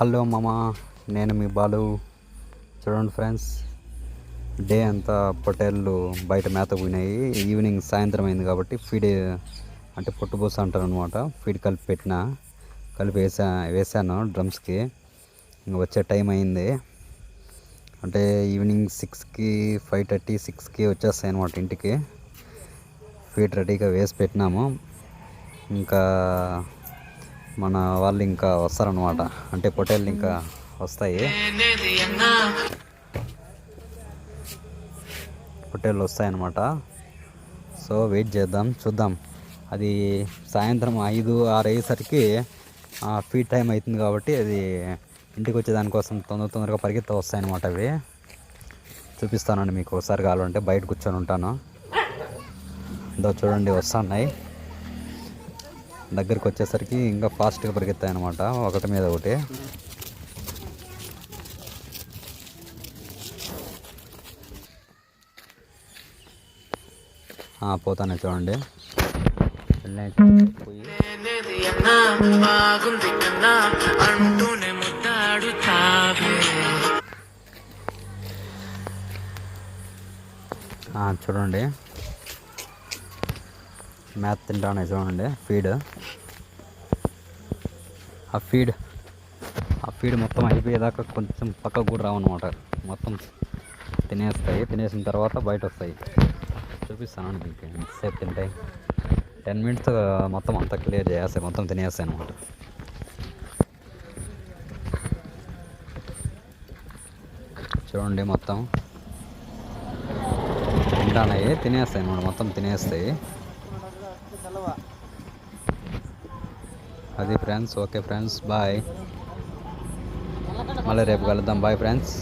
Hello మామ నేను మీ బాలు. చూడండి ఫ్రెండ్స్ డే అంతా పొటేళ్ళు బయట మేత పోయినాయి ఈవినింగ్ సాయంత్రం అయింది కాబట్టి ఫీడ్ అంటే పొట్టుబూస అంటారు అనమాట ఫీడ్ కలిపి పెట్టిన కలిపి వేసా వేసాను డ్రమ్స్కి. ఇంక వచ్చే టైం అయింది. అంటే ఈవినింగ్ సిక్స్కి ఫైవ్ థర్టీ సిక్స్కి వచ్చేస్తాయి అనమాట ఇంటికి. ఫీడ్ రెడీగా వేసి పెట్టినాము. ఇంకా మన వాళ్ళు ఇంకా వస్తారనమాట అంటే పొటేళ్ళు ఇంకా వస్తాయి. పొటేళ్ళు వస్తాయన్నమాట. సో వెయిట్ చేద్దాం చూద్దాం. అది సాయంత్రం ఐదు ఆరు అయ్యేసరికి ఫీ టైం అవుతుంది కాబట్టి అది ఇంటికి వచ్చే దానికోసం తొందర తొందరగా పరిగెత్త వస్తాయన్నమాట అవి. చూపిస్తానండి మీకు ఒకసారి కావాలంటే బయట కూర్చొని ఉంటాను. ఇదో చూడండి వస్తున్నాయి. దగ్గరికి వచ్చేసరికి ఇంకా ఫాస్ట్గా పరిగెత్తాయి అనమాట ఒకటి మీద ఒకటి. పోతానే చూడండి. చూడండి. మ్యాథ్ తింటానే చూడండి ఫీడ్ ఆ ఫీడ్ ఆ ఫీడ్ మొత్తం అయిపోయేదాకా కొంచెం పక్కకు కూడా రావన్నమాట. మొత్తం తినేస్తాయి. తినేసిన తర్వాత బయట వస్తాయి చూపిస్తాను మీకు ఎంతసేపు తింటాయి టెన్ మినిట్స్ మొత్తం అంతా క్లియర్ చేస్తాయి మొత్తం తినేస్తాయి అనమాట చూడండి మొత్తం. తింటానయ్యి తినేస్తాయి అనమాట మొత్తం తినేస్తాయి. అది ఫ్రెండ్స్ ఓకే ఫ్రెండ్స్ బాయ్. మళ్ళీ రేపు కలుద్దాం. Bye friends.